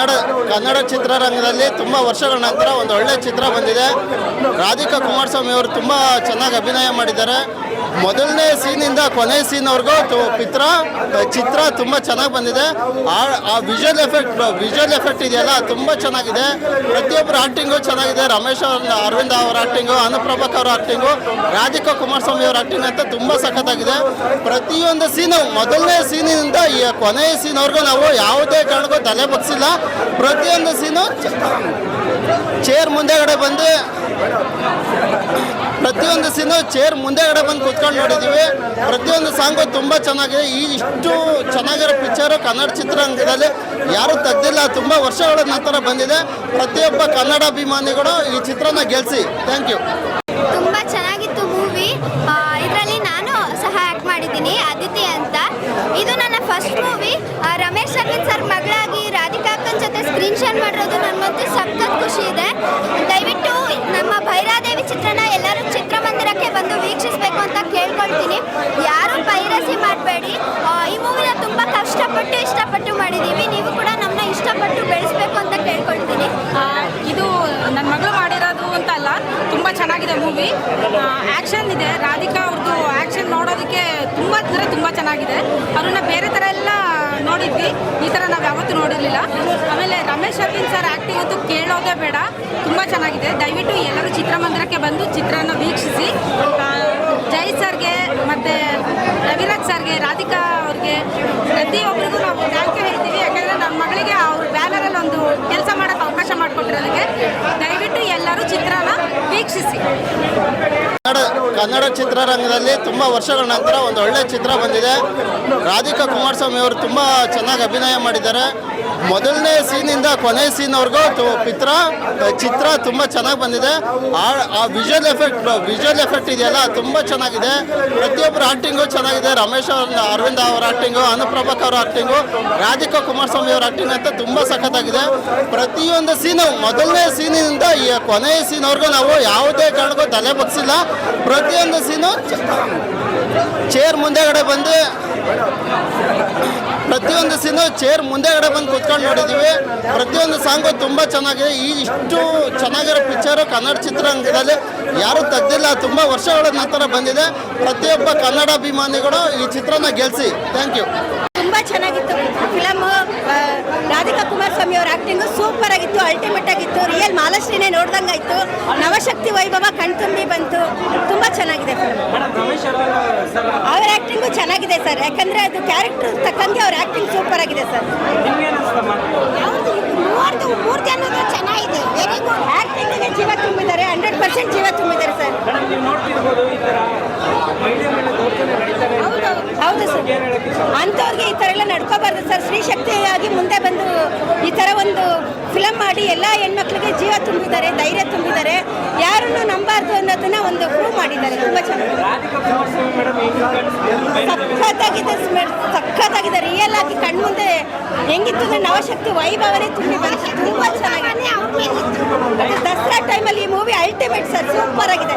ಕನ್ನಡ ಕನ್ನಡ ಚಿತ್ರರಂಗದಲ್ಲಿ ತುಂಬ ವರ್ಷಗಳ ನಂತರ ಒಂದು ಒಳ್ಳೆ ಚಿತ್ರ ಬಂದಿದೆ. ರಾಧಿಕಾ ಕುಮಾರಸ್ವಾಮಿ ಅವರು ತುಂಬ ಚೆನ್ನಾಗಿ ಅಭಿನಯ ಮಾಡಿದ್ದಾರೆ. ಮೊದಲನೇ ಸೀನಿಂದ ಕೊನೆ ಸೀನ್ವರೆಗೂ ಪಿತ್ರ, ಚಿತ್ರ ತುಂಬ ಚೆನ್ನಾಗಿ ಬಂದಿದೆ. ಆ ವಿಜುವಲ್ ಎಫೆಕ್ಟ್ ವಿಜುವಲ್ ಎಫೆಕ್ಟ್ ಇದೆಯಲ್ಲ, ತುಂಬ ಚೆನ್ನಾಗಿದೆ. ಪ್ರತಿಯೊಬ್ಬರ ಆ್ಯಕ್ಟಿಂಗು ಚೆನ್ನಾಗಿದೆ. ರಮೇಶ್ ಅವರ ಅರವಿಂದ ಅವರ ಆ್ಯಕ್ಟಿಂಗು ಅನುಪ್ರಭಾಕ್ ಅವರ ಆ್ಯಕ್ಟಿಂಗು ರಾಧಿಕಾ ಕುಮಾರಸ್ವಾಮಿ ಅವರ ಆ್ಯಕ್ಟಿಂಗ್ ಅಂತ ತುಂಬ ಸಖತ್ತಾಗಿದೆ. ಪ್ರತಿಯೊಂದು ಸೀನು, ಮೊದಲನೇ ಸೀನಿನಿಂದ ಈ ಕೊನೆಯ ಸೀನ್ವರೆಗೂ ನಾವು ಯಾವುದೇ ಕಾರಣಕ್ಕೂ ತಲೆ ಬಗ್ಸಿಲ್ಲ. ಪ್ರತಿಯೊಂದು ಸೀನು ಚೇರ್ ಮುಂದೆಗಡೆ ಬಂದು ಪ್ರತಿಯೊಂದು ಸೀನು ಚೇರ್ ಮುಂದೆಗಡೆ ಬಂದು ಕೂತ್ಕೊಂಡು ನೋಡಿದ್ದೀವಿ. ಪ್ರತಿಯೊಂದು ಸಾಂಗು ತುಂಬ ಚೆನ್ನಾಗಿದೆ. ಈ ಇಷ್ಟು ಚೆನ್ನಾಗಿರೋ ಪಿಕ್ಚರು ಕನ್ನಡ ಚಿತ್ರರಂಗದಲ್ಲಿ ಯಾರೂ ತೆಗ್ದಿಲ್ಲ. ತುಂಬ ವರ್ಷಗಳ ನಂತರ ಬಂದಿದೆ. ಪ್ರತಿಯೊಬ್ಬ ಕನ್ನಡ ಅಭಿಮಾನಿಗಳು ಈ ಚಿತ್ರನ ಗೆಲ್ಲಿಸಿ ಥ್ಯಾಂಕ್ ಯು ತುಂಬ ಚೆನ್ನಾಗಿತ್ತು ಮೂವಿ ಇದರಲ್ಲಿ ನಾನು ಸಹ ಆ್ಯಕ್ಟ್ ಮಾಡಿದ್ದೀನಿ ಅದಿತಿ ಅಂತ. ಇದು ನನ್ನ first movie Ramesh Aravind sir ಮಗಳಾಗಿ ಸ್ಕ್ರೀನ್ ಶೇರ್ ಮಾಡಿರೋದು ನನಗಂತೂ ಸಖತ್ ಖುಷಿ ಇದೆ. ದಯವಿಟ್ಟು ನಮ್ಮ ಭೈರಾದೇವಿ ಚಿತ್ರನ ಎಲ್ಲರೂ ಚಿತ್ರಮಂದಿರಕ್ಕೆ ಬಂದು ವೀಕ್ಷಿಸಬೇಕು ಅಂತ ಕೇಳ್ಕೊಳ್ತೀನಿ. ಯಾರು ಪೈರಸಿ ಮಾಡಬೇಡಿ. ಈ ಮೂವಿನ ತುಂಬ ಕಷ್ಟಪಟ್ಟು ಇಷ್ಟಪಟ್ಟು ಮಾಡಿದ್ದೀವಿ ನೀವು ಕೂಡ ನಮ್ಮನ್ನ ಇಷ್ಟಪಟ್ಟು ಬೆಳೆಸಬೇಕು ಅಂತ ಕೇಳ್ಕೊಳ್ತೀನಿ. ಇದು ನನ್ನ ಮಗಳು ಮಾಡಿರೋದು ಅಂತ ಅಲ್ಲ ತುಂಬ ಚೆನ್ನಾಗಿದೆ ಮೂವಿ. ಆ್ಯಕ್ಷನ್ ಇದೆ. ರಾಧಿಕಾ ಅವ್ರದ್ದು ಆ್ಯಕ್ಷನ್ ನೋಡೋದಕ್ಕೆ ತುಂಬ ಅಂದರೆ ತುಂಬ ಚೆನ್ನಾಗಿದೆ. ಅವ್ರನ್ನ ಬೇರೆ ಥರ ಎಲ್ಲ ನೋಡಿದ್ವಿ. ಈ ಥರ ನಾವು ಯಾವತ್ತೂ ನೋಡಿರಲಿಲ್ಲ. ಆಮೇಲೆ ರಮೇಶ್ ಅರವಿಂದ್ ಸರ್ ಆ್ಯಕ್ಟಿಂಗ್ ಅಂತೂ ಕೇಳೋದೆ ಬೇಡ. ತುಂಬ ಚೆನ್ನಾಗಿದೆ. ದಯವಿಟ್ಟು ಎಲ್ಲರೂ ಚಿತ್ರಮಂದಿರಕ್ಕೆ ಬಂದು ಚಿತ್ರನ ವೀಕ್ಷಿಸಿ. ಜೈ ಸರ್ಗೆ ಮತ್ತು ರವಿರಾಜ್ ಸರ್ಗೆ, ರಾಧಿಕಾ ಅವ್ರಿಗೆ ಪ್ರತಿಯೊಬ್ಬರಿಗೂ ನಾವು ಥ್ಯಾಂಕ್ ಯು ಹೇಳ್ತೀವಿ ಯಾಕಂದರೆ ನನ್ನ ಮಗಳಿಗೆ ಅವ್ರ ಬ್ಯಾನರಲ್ಲಿ ಒಂದು ಕೆಲಸ ಮಾಡೋಕ್ಕೆ ಅವಕಾಶ ಮಾಡಿಕೊಟ್ಟಿರೋದಕ್ಕೆ ದಯವಿಟ್ಟು ಎಲ್ಲರೂ ಚಿತ್ರನ ವೀಕ್ಷಿಸಿ ಕನ್ನಡ ಚಿತ್ರರಂಗದಲ್ಲಿ ತುಂಬ ವರ್ಷಗಳ ನಂತರ ಒಂದು ಒಳ್ಳೆ ಚಿತ್ರ ಬಂದಿದೆ. ರಾಧಿಕಾ ಕುಮಾರಸ್ವಾಮಿ ಅವರು ತುಂಬ ಚೆನ್ನಾಗಿ ಅಭಿನಯ ಮಾಡಿದ್ದಾರೆ. ಮೊದಲನೇ ಸೀನಿಂದ ಕೊನೆ ಸೀನ್ವರೆಗೂ ಪಿತ್ರ, ಚಿತ್ರ ತುಂಬ ಚೆನ್ನಾಗಿ ಬಂದಿದೆ. ಆ ವಿಜುವಲ್ ಎಫೆಕ್ಟ್ ವಿಜುವಲ್ ಎಫೆಕ್ಟ್ ಇದೆಯಲ್ಲ, ತುಂಬ ಚೆನ್ನಾಗಿದೆ. ಪ್ರತಿಯೊಬ್ಬರ ಆ್ಯಕ್ಟಿಂಗು ಚೆನ್ನಾಗಿದೆ. ರಮೇಶ್ ಅವರ ಅರವಿಂದ ಅವರ ಆ್ಯಕ್ಟಿಂಗು ಅನುಪ್ರಭಾಕ್ ಅವರ ಆ್ಯಕ್ಟಿಂಗು ರಾಧಿಕಾ ಕುಮಾರಸ್ವಾಮಿ ಅವರ ಆ್ಯಕ್ಟಿಂಗ್ ಅಂತ ತುಂಬ ಸಖತ್ತಾಗಿದೆ. ಪ್ರತಿಯೊಂದು ಸೀನು, ಮೊದಲನೇ ಸೀನಿನಿಂದ ಈ ಕೊನೆಯ ಸೀನ್ವರೆಗೂ ನಾವು ಯಾವುದೇ ಕಾರಣಕ್ಕೂ ತಲೆ ಬಗ್ಸಿಲ್ಲ. ಪ್ರತಿಯೊಂದು ಸೀನು ಚೇರ್ ಮುಂದೆಗಡೆ ಬಂದು ಪ್ರತಿಯೊಂದು ಸೀನು ಚೇರ್ ಮುಂದೆಗಡೆ ಬಂದು ಕೂತ್ಕೊಂಡು ನೋಡಿದ್ದೀವಿ. ಪ್ರತಿಯೊಂದು ಸಾಂಗು ತುಂಬ ಚೆನ್ನಾಗಿದೆ. ಈ ಇಷ್ಟು ಚೆನ್ನಾಗಿರೋ ಪಿಕ್ಚರು ಕನ್ನಡ ಚಿತ್ರರಂಗದಲ್ಲಿ ಯಾರೂ ತೆಗ್ದಿಲ್ಲ. ತುಂಬ ವರ್ಷಗಳ ನಂತರ ಬಂದಿದೆ. ಪ್ರತಿಯೊಬ್ಬ ಕನ್ನಡ ಅಭಿಮಾನಿಗಳು ಈ ಚಿತ್ರನ ಗೆಲ್ಲಿಸಿ ಥ್ಯಾಂಕ್ ಯು ತುಂಬ ಚೆನ್ನಾಗಿತ್ತು ಫಿಲಮ್ ರಾಧಿಕಾ ಕುಮಾರಸ್ವಾಮಿ ಅವ್ರ ಆಕ್ಟಿಂಗು ಸೂಪರ್ ಅಲ್ಟಿಮೇಟ್ ಆಗಿತ್ತು. ರಿಯಲ್ ಮಾಲಶ್ರೀನೇ ನೋಡ್ದಂಗಾಯ್ತು. ನವಶಕ್ತಿ ವೈಭವ ಕಣ್ತುಂಬಿ ಬಂತು. ತುಂಬ ಚೆನ್ನಾಗಿದೆ ಫಿಲಮ್ ಅವ್ರ ಆಕ್ಟಿಂಗು ಚೆನ್ನಾಗಿದೆ ಸರ್ ಯಾಕಂದ್ರೆ ಅದು ಕ್ಯಾರೆಕ್ಟರ್ ತಕ್ಕಂಗೆ ಅವ್ರ ಆಕ್ಟಿಂಗ್ ಸೂಪರ್ ಆಗಿದೆ ಸರ್ ಮೂವರ್ದು ಮೂರ್ತಿ ಅನ್ನೋದು ಚೆನ್ನಾಗಿದೆ. ವೆರಿ ಗುಡ್ ಆಕ್ಟಿಂಗಿಗೆ ಜೀವ ತುಂಬಿದ್ದಾರೆ. ಹಂಡ್ರೆಡ್ ಪರ್ಸೆಂಟ್ ಜೀವ ತುಂಬಿದ್ದಾರೆ ಸರ್ ಅಂಥವ್ರಿಗೆ ಈ ಥರ ಎಲ್ಲ ನಡ್ಕೋಬಾರ್ದು ಸರ್. ಸ್ತ್ರೀ ಶಕ್ತಿಯಾಗಿ ಮುಂದೆ ಬಂದು ಈ ಥರ ಒಂದು ಫಿಲಮ್ ಮಾಡಿ ಎಲ್ಲ ಹೆಣ್ಮಕ್ಳಿಗೆ ಜೀವ ತುಂಬಿದ್ದಾರೆ ಧೈರ್ಯ ತುಂಬಿದ್ದಾರೆ. ಯಾರನ್ನು ನಂಬಾರ್ದು ಅನ್ನೋದನ್ನ ಒಂದು ಪ್ರೂವ್ ಮಾಡಿದ್ದಾರೆ. ತುಂಬ ಚೆನ್ನಾಗಿದೆ. ಸಖತ್ತಾಗಿದೆ ರಿಯಲ್ ಆಗಿ ಕಣ್ಮುಂದೆ ಹೆಂಗಿತ್ತು ಅಂದ್ರೆ ನವಶಕ್ತಿ ವೈಭವನೇ ತುಂಬಿ ಬಂತು ತುಂಬ ಚೆನ್ನಾಗಿದೆ. ದಸರಾ ಟೈಮಲ್ಲಿ ಈ ಮೂವಿ ಅಲ್ಟಿಮೇಟ್ ಸರ್. ಸೂಪರ್ ಆಗಿದೆ.